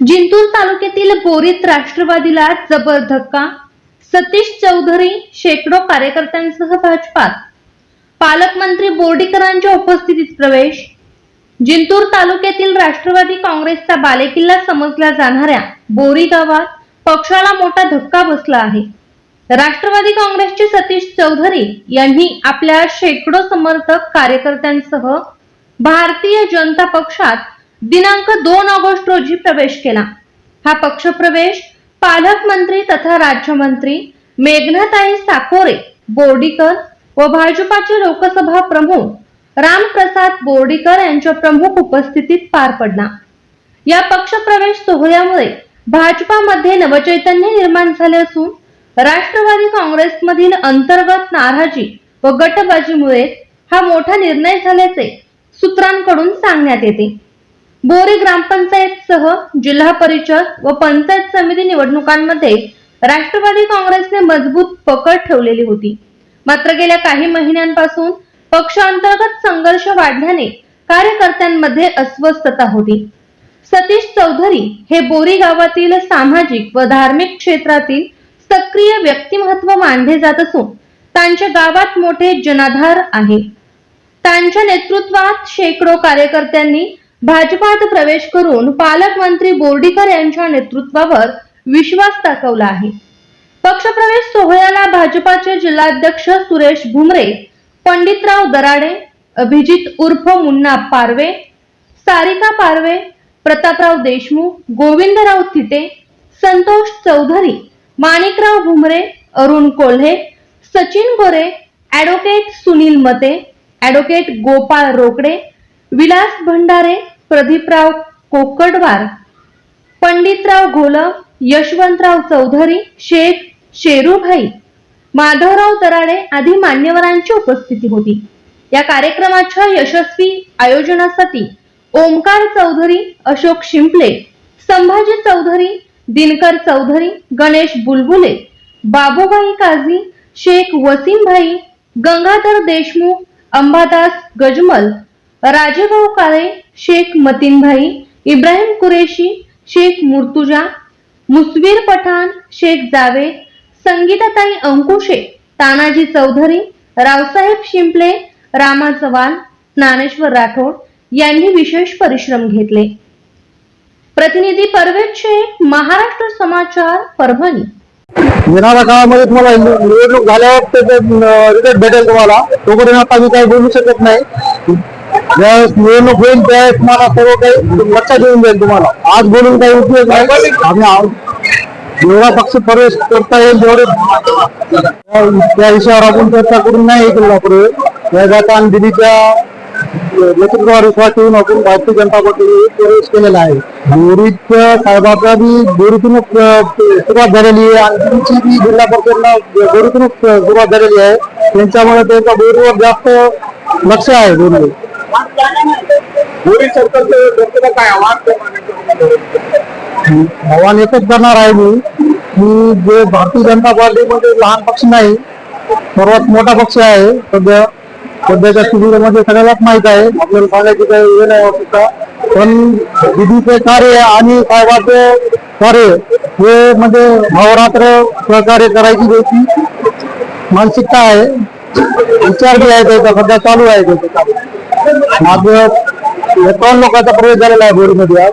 जिंतूर तालुक्यातील बोरीत राष्ट्रवादीला जबर धक्का सतीश चौधरी शेकडो कार्यकर्त्यांसह भाजपात. पालकमंत्री बोर्डीकरांच्या उपस्थितीत प्रवेश. जिंतूर तालुक्यातील राष्ट्रवादी काँग्रेसचा बालेकिल्ला समजल्या जाणाऱ्या बोरी गावात पक्षाला मोठा धक्का बसला आहे. राष्ट्रवादी काँग्रेसचे सतीश चौधरी यांनी आपल्या शेकडो समर्थक कार्यकर्त्यांसह भारतीय जनता पक्षात दिनांक दोन ऑगस्ट रोजी प्रवेश केला. हा पक्षप्रवेश पालकमंत्री तथा राज्यमंत्री मेघनाताई साकोरे बोर्डीकर व भाजपाचे लोकसभा प्रमुख रामप्रसाद बोर्डीकर यांच्या प्रमुख उपस्थितीत पार पडला. या पक्षप्रवेश सोहळ्यामुळे भाजपामध्ये नवचैतन्य निर्माण झाले असून राष्ट्रवादी काँग्रेसमधील अंतर्गत नाराजी व गटबाजीमुळे हा मोठा निर्णय झाल्याचे सूत्रांकडून सांगण्यात येते. बोरी ग्रामपंचायत सह जिल्हा परिषद व पंचायत समिती निवडणुकांमध्ये राष्ट्रवादी काँग्रेसने मजबूत पकड ठेवलेली होती. मात्र गेल्या काही महिन्यांपासून पक्षांतर्गत संघर्ष वाढल्याने कार्यकर्त्यांमध्ये अस्वस्थता होती. सतीश चौधरी हे बोरी गावातील सामाजिक व धार्मिक क्षेत्रातील सक्रिय व्यक्तिमत्व मानले जात असून त्यांच्या गावात मोठे जनाधार आहे. त्यांच्या नेतृत्वात शेकडो कार्यकर्त्यांनी भाजपात प्रवेश करून पालकमंत्री बोर्डीकर यांच्या नेतृत्वावर विश्वास दाखवला आहे. पक्षप्रवेश सोहळ्याला भाजपाचे जिल्हाध्यक्ष सुरेश भुमरे पंडितराव दराडे अभिजित उर्फ मुन्ना पारवे सारिका पारवे प्रतापराव देशमुख गोविंदराव थिटे संतोष चौधरी माणिकराव भुमरे अरुण कोल्हे सचिन गोरे ॲडव्होकेट सुनील मते ॲडव्होकेट गोपाळ रोकडे विलास भंडारे प्रदीपराव कोकडवार पंडितराव घोल यशवंतराव चौधरी शेख शेरूभाई माधवराव तराडे आदी मान्यवरांची उपस्थिती होती. या कार्यक्रमाच्या यशस्वी आयोजनासाठी ओमकार चौधरी अशोक शिंपले संभाजी चौधरी दिनकर चौधरी गणेश बुलबुले बाबूभाई काझी शेख वसीमभाई गंगाधर देशमुख अंबादास गजमल राजेभाऊ काळे शेख मतीनभाई इब्राहिम कुरेशी शेख मुर्तुजा मुसवीर पठाण शेख जावेद संगीताताई अंकुशे तानाजी चौधरी रावसाहेब शिंपले रामा चव्हाण ज्ञानेश्वर राठोड यांनी विशेष परिश्रम घेतले. प्रतिनिधी परवेज शेख महाराष्ट्र समाचार परभणी. येणाऱ्या काळामध्ये तुम्हाला निवडणूक झाल्यावर रिझल्ट भेटेल तुम्हाला. तोपर्यंत आता मी काही बोलू शकत नाही. ज्यावेळेस निवडणूक होईल त्यावेळेस तुम्हाला सर्व काही लक्षात येऊन जाईल तुम्हाला. आज बोलून काही उपयोग नाही. आम्ही जेवढा पक्ष प्रवेश करता येईल तेवढे. त्या- विषयावर आपण चर्चा करून नाही हे केलं प्रवेश या जाता आणि दिल्लीच्या नेतृत्वावर विश्वास ठेवून आपण भारतीय जनता पार्टीने प्रवेश केलेला आहे. बोरीत साहेबाचा बी बोरीतूनच सुरुवात झालेली आहे. आणि तुमची बी जिल्हा परिषदला बोरीतूनच सुरुवात झालेली आहे. त्यांच्यामुळे त्यांचा बोरीवर जास्त लक्ष आहे दोन्ही मोदी सरकारचं काय आव्हान आव्हान एकच करणार आहे मी की जे भारतीय जनता पार्टीमध्ये लहान पक्ष नाही सर्वात मोठा पक्ष आहे सध्या सध्याच्या शिबिरामध्ये सगळ्यालाच माहीत आहे आपल्याला सांगायची काही हे नाही आवश्यकता पण दिदीचे कार्य आणि साहेबांचे कार्य हे म्हणजे भावरात्र सहकार्य करायची त्याची मानसिकता आहे विचार बी आहे त्याचा सध्या चालू आहे त्याचा आज एकावन्न लोकांचा प्रवेश झालेला आहे बोरीमध्ये आज.